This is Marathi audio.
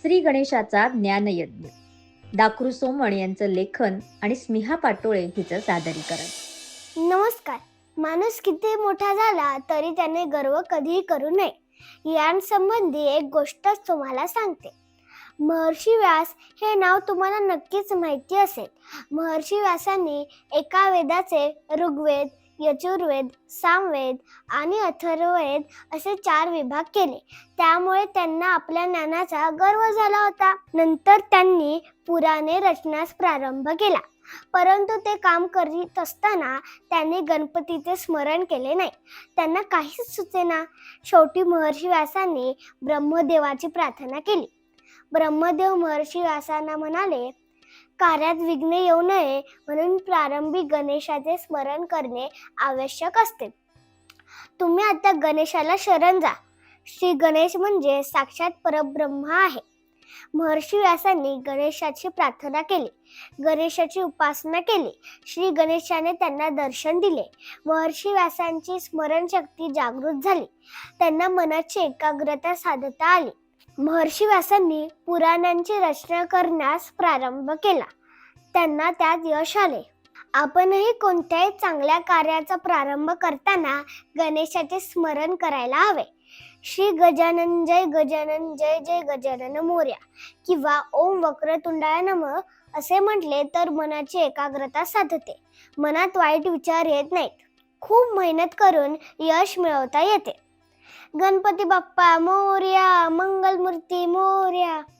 श्री गणेशाचा ज्ञानयज्ञ. दाखरू सोमण यांचं लेखन आणि स्मिहा पाटोळे हिचं सादरीकरण. नमस्कार. माणूस किती मोठा झाला तरी त्याने गर्व कधीही करू नये. यांसंबंधी एक गोष्टच तुम्हाला सांगते. महर्षी व्यास हे नाव तुम्हाला नक्कीच माहिती असेल. महर्षी व्यासांनी एका वेदाचे ऋग्वेद यजुर्वेद सामवेद आणि अथर्ववेद असे चार विभाग केले. त्यामुळे त्यांना आपल्या ज्ञानाचा गर्व झाला होता. नंतर त्यांनी पुराणे रचण्यास प्रारंभ केला. परंतु ते काम करीत असताना त्यांनी गणपतीचे स्मरण केले नाही. त्यांना काहीच सुचेना. शेवटी महर्षी व्यासांनी ब्रह्मदेवाची प्रार्थना केली. ब्रह्मदेव महर्षी व्यासांना म्हणाले कार्यात विघ्न येऊ नये म्हणून प्रारंभी गणेशाचे स्मरण करणे आवश्यक असते. तुम्ही आता गणेशाला शरण जा. श्री गणेश म्हणजे साक्षात परब्रह्म आहे. महर्षी व्यासांनी गणेशाची प्रार्थना केली. गणेशाची उपासना केली. श्री गणेशाने त्यांना दर्शन दिले. महर्षी व्यासांची स्मरणशक्ती जागृत झाली. त्यांना मनाची एकाग्रता साधता आली. महर्षी व्यासांनी पुराणांची रचना करण्यास प्रारंभ केला. त्यांना त्यात यश आले. आपणही कोणत्याही चांगल्या कार्याचा प्रारंभ करताना गणेशाचे स्मरण करायला हवे. श्री गजानन जय गजानन जय जय गजानन मोर्या किंवा ओम वक्रतुंडाय नम असे म्हटले तर मनाची एकाग्रता साधते. मनात वाईट विचार येत नाहीत. खूप मेहनत करून यश मिळवता येते. गणपती बाप्पा मोर्या मंगलमूर्ती मोर्या.